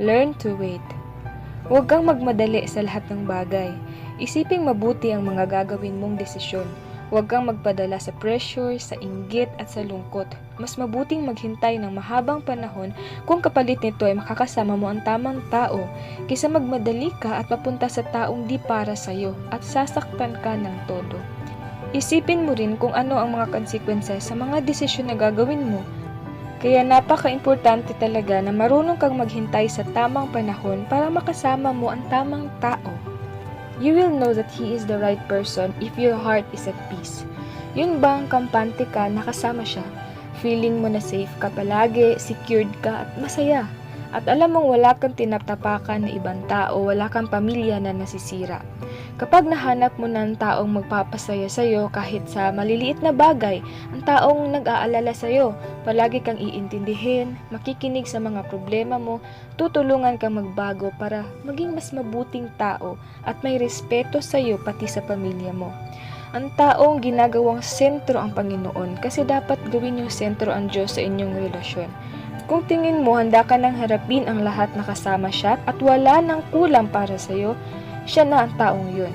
Learn to wait. Huwag kang magmadali sa lahat ng bagay. Isiping mabuti ang mga gagawin mong desisyon. Huwag kang magpadala sa pressure, sa inggit at sa lungkot. Mas mabuting maghintay ng mahabang panahon kung kapalit nito ay makakasama mo ang tamang tao kaysa magmadali ka at papunta sa taong di para sa'yo at sasaktan ka ng todo. Isipin mo rin kung ano ang mga konsekwensya sa mga desisyon na gagawin mo. Kaya napaka-importante talaga na marunong kang maghintay sa tamang panahon para makasama mo ang tamang tao. You will know that he is the right person if your heart is at peace. Yun bang kampante ka nakasama siya? Feeling mo na safe ka palagi, secured ka at masaya. At alam mong wala kang tinatapakan na ibang tao, wala kang pamilya na nasisira. Kapag nahanap mo ng taong magpapasaya sa'yo kahit sa maliliit na bagay, ang taong nag-aalala sa'yo, palagi kang iintindihin, makikinig sa mga problema mo, tutulungan kang magbago para maging mas mabuting tao at may respeto sa'yo pati sa pamilya mo. Ang taong ginagawang sentro ang Panginoon kasi dapat gawin yung sentro ang Diyos sa inyong relasyon. Kung tingin mo handa ka nang harapin ang lahat na kasama siya at wala nang kulang para sa'yo, siya na ang taong yun.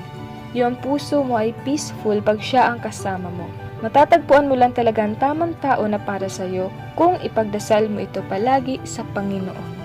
Yung puso mo ay peaceful pag siya ang kasama mo. Matatagpuan mo lang talaga ang tamang tao na para sa'yo kung ipagdasal mo ito palagi sa Panginoon.